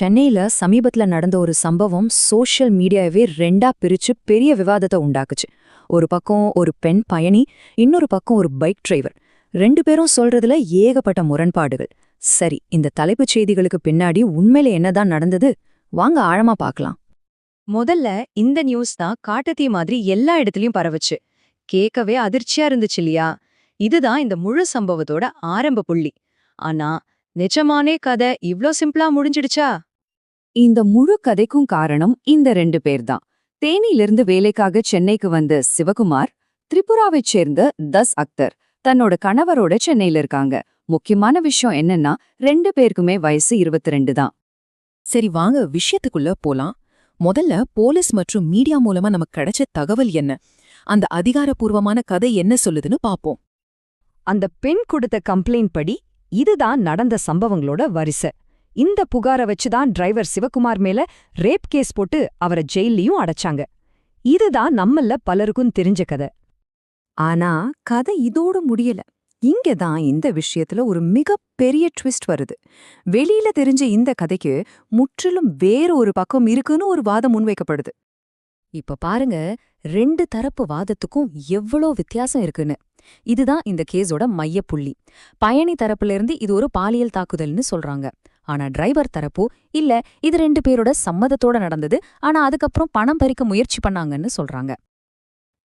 சென்னையில சமீபத்துல நடந்த ஒரு சம்பவம் சோஷியல் மீடியாவே ரெண்டா பிரிச்சு பெரிய விவாதத்தை உண்டாக்குச்சு. ஒரு பக்கம் ஒரு பெண் பயணி இன்னொரு பக்கம் ஒரு பைக் டிரைவர். ரெண்டு பேரும் சொல்றதுல ஏகப்பட்ட முரண்பாடுகள். சரி இந்த தலைப்புச் செய்திகளுக்கு பின்னாடி உண்மையில என்னதான் நடந்தது? வாங்க ஆழமா பார்க்கலாம். முதல்ல இந்த நியூஸ் தான் காட்டத்தீ மாதிரி எல்லா இடத்துலயும் பரவுச்சு. கேட்கவே அதிர்ச்சியா இருந்துச்சு இல்லையா? இதுதான் இந்த முழு சம்பவத்தோட ஆரம்ப புள்ளி. ஆனா நிஜமானே கதை இவ்ளோ சிம்பிளா முடிஞ்சிடுச்சா? இந்த முழு கதைக்கும் காரணம் இந்த ரெண்டு பேர் தான் தேனியிலிருந்து வேலைக்காக சென்னைக்கு வந்த சிவகுமார் திரிபுராவைச் சேர்ந்த தஸ் அக்தர் தன்னோட கணவரோட சென்னையில இருக்காங்க. முக்கியமான விஷயம் என்னன்னா ரெண்டு பேருக்குமே வயசு இருபத்தி ரெண்டு தான். சரி வாங்க விஷயத்துக்குள்ள போலாம். முதல்ல போலீஸ் மற்றும் மீடியா மூலமா நமக்கு கிடைச்ச தகவல் என்ன? அந்த அதிகாரப்பூர்வமான கதை என்ன சொல்லுதுன்னு பாப்போம். அந்த பெண் கொடுத்த கம்ப்ளைண்ட் படி இதுதான் நடந்த சம்பவங்களோட வரிசை. இந்த புகார வச்சுதான் டிரைவர் சிவகுமார் மேல ரேப் கேஸ் போட்டு அவரை ஜெயிலையும் அடைச்சாங்க. இதுதான் நம்மள பலருக்கும் தெரிஞ்ச கதை. ஆனா கதை இதோட முடியல. இங்கதான் இந்த விஷயத்துல ஒரு மிகப்பெரிய ட்விஸ்ட் வருது. வெளியில தெரிஞ்ச இந்த கதைக்கு முற்றிலும் வேற ஒரு பக்கம் இருக்குன்னு ஒரு வாதம் முன்வைக்கப்படுது. இப்ப பாருங்க ரெண்டு தரப்பு வாதத்துக்கும் எவ்வளோ வித்தியாசம் இருக்குன்னு. இதுதான் இந்த கேஸோட மையப்புள்ளி. பயணி தரப்புல இருந்து இது ஒரு பாலியல் தாக்குதல்னு சொல்றாங்க. ஆனா டிரைவர் தரப்போ இல்ல இது ரெண்டு பேரோட சம்மதத்தோட நடந்தது. ஆனா அதுக்கப்புறம் பணம் பறிக்க முயற்சி பண்ணாங்கன்னு சொல்றாங்க.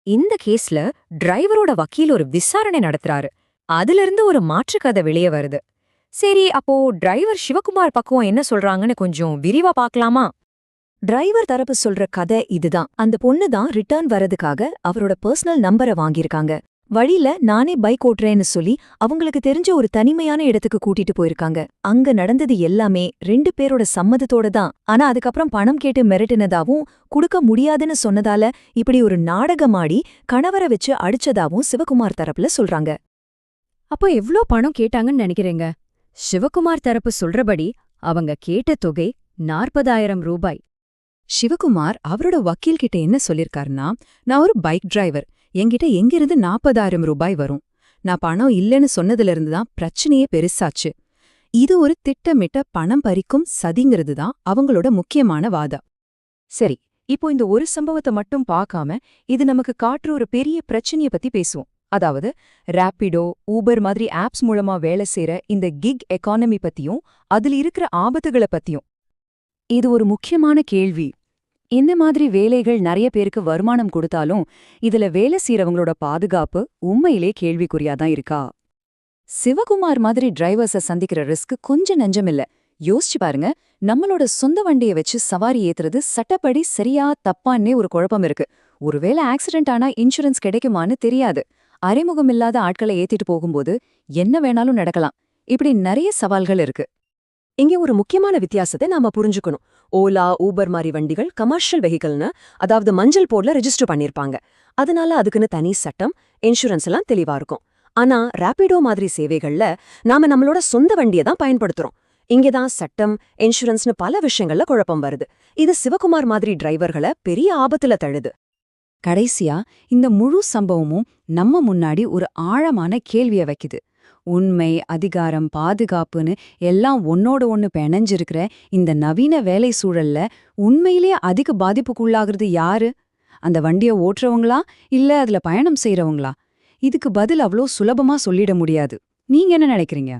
இந்த கேஸ்ல டிரைவரோட வக்கீல் ஒரு விசாரணை நடத்துறாரு. அதுல இருந்து ஒரு மாற்று கதை வெளியே வருது. சரி அப்போ டிரைவர் சிவகுமார் பக்கம் என்ன சொல்றாங்கன்னு கொஞ்சம் விரிவா பாக்கலாமா டிரைவர் தரப்பு சொல்ற கதை இதுதான். அந்த பொண்ணு தான் ரிட்டர்ன் வரதுக்காக அவரோட பர்சனல் நம்பரை வாங்கியிருக்காங்க. வழியில நானே பைக் ஓட்டுறேன்னு சொல்லி அவங்களுக்கு தெரிஞ்ச ஒரு தனிமையான இடத்துக்கு கூட்டிட்டு போயிருக்காங்க. அங்க நடந்தது எல்லாமே ரெண்டு பேரோட சம்மதத்தோட தான். ஆனா அதுக்கப்புறம் பணம் கேட்டு மிரட்டினதாவும் குடுக்க முடியாதுன்னு சொன்னதால இப்படி ஒரு நாடகமாடி கணவரை வச்சு அடிச்சதாவும் சிவகுமார் தரப்புல சொல்றாங்க. அப்போ எவ்ளோ பணம் கேட்டாங்கன்னு நினைக்கிறீங்க? சிவகுமார் தரப்பு சொல்றபடி அவங்க கேட்ட தொகை நாற்பதாயிரம் ரூபாய். சிவகுமார் அவரோட வக்கீல் கிட்ட என்ன சொல்லிருக்காருன்னா நான் ஒரு பைக் டிரைவர் என்கிட்ட எங்கிருந்து நாற்பதாயிரம் ரூபாய் வரும்? நான் பணம் இல்லைன்னு சொன்னதிலிருந்து தான் பிரச்சனையே பெருசாச்சு. இது ஒரு திட்டமிட்ட பணம் பறிக்கும் சதிங்கிறது தான் அவங்களோட முக்கியமான வாதம். சரி இப்போ இந்த ஒரு சம்பவத்தை மட்டும் பார்க்காம இது நமக்கு காட்டுற ஒரு பெரிய பிரச்சனைய பத்தி பேசுவோம். அதாவது ரேப்பிடோ ஊபர் மாதிரி ஆப்ஸ் மூலமா வேலை செய்யற இந்த கிக் எக்கானமி பத்தியும் அதுல இருக்கிற ஆபத்துகளை பத்தியும். இது ஒரு முக்கியமான கேள்வி. இந்த மாதிரி வேலைகள் நிறைய பேருக்கு வருமானம் கொடுத்தாலும் இதுல வேலை செய்யறவங்களோட பாதுகாப்பு உண்மையிலே கேள்விக்குறியாதான் இருக்கா? சிவகுமார் மாதிரி டிரைவர்ஸ சந்திக்கிற ரிஸ்க் கொஞ்சம் நெஞ்சமில்ல. யோசிச்சு பாருங்க நம்மளோட சொந்த வண்டியை வச்சு சவாரி ஏத்துறது சட்டப்படி சரியா தப்பான்னே ஒரு குழப்பம் இருக்கு. ஒருவேளை ஆக்சிடென்ட் ஆனா இன்சூரன்ஸ் கிடைக்குமான்னு தெரியாது. அறிமுகமில்லாத ஆட்களை ஏத்திட்டு போகும்போது என்ன வேணாலும் நடக்கலாம். இப்படி நிறைய சவால்கள் இருக்கு. இங்கே ஒரு முக்கியமான வித்தியாசத்தை நாம புரிஞ்சுக்கணும். ஓலா ஊபர் மாதிரி வண்டிகள் கமர்ஷியல் வெஹிக்கல்னு அதாவது மஞ்சள் போர்ட்ல ரெஜிஸ்டர் பண்ணிருப்பாங்க. அதனால அதுக்குன்னு தனி சட்டம் இன்சூரன்ஸ் எல்லாம் தெளிவா இருக்கும். ஆனா ரேபிடோ மாதிரி சேவைகள்ல நாம நம்மளோட சொந்த வண்டியை தான் பயன்படுத்துறோம். இங்கேதான் சட்டம் இன்சூரன்ஸ்னு பல விஷயங்கள்ல குழப்பம் வருது. இது சிவகுமார் மாதிரி டிரைவர்களை பெரிய ஆபத்துல தழுது கடைசியா இந்த முழு சம்பவமும் நம்ம முன்னாடி ஒரு ஆழமான கேள்விய வைக்குது. உண்மை அதிகாரம் பாதுகாப்புன்னு எல்லாம் ஒன்னோட ஒன்னு பிணைஞ்சிருக்கிற இந்த நவீன வேலை சூழல்ல உண்மையிலேயே அதிக பாதிப்புக்குள்ளாகிறது யாரு? அந்த வண்டிய ஓட்டுறவங்களா? இல்ல அதுல பயணம் செய்யறவங்களா இதுக்கு பதில் அவ்வளோ சுலபமா சொல்லிட முடியாது. நீங்க என்ன நினைக்கிறீங்க?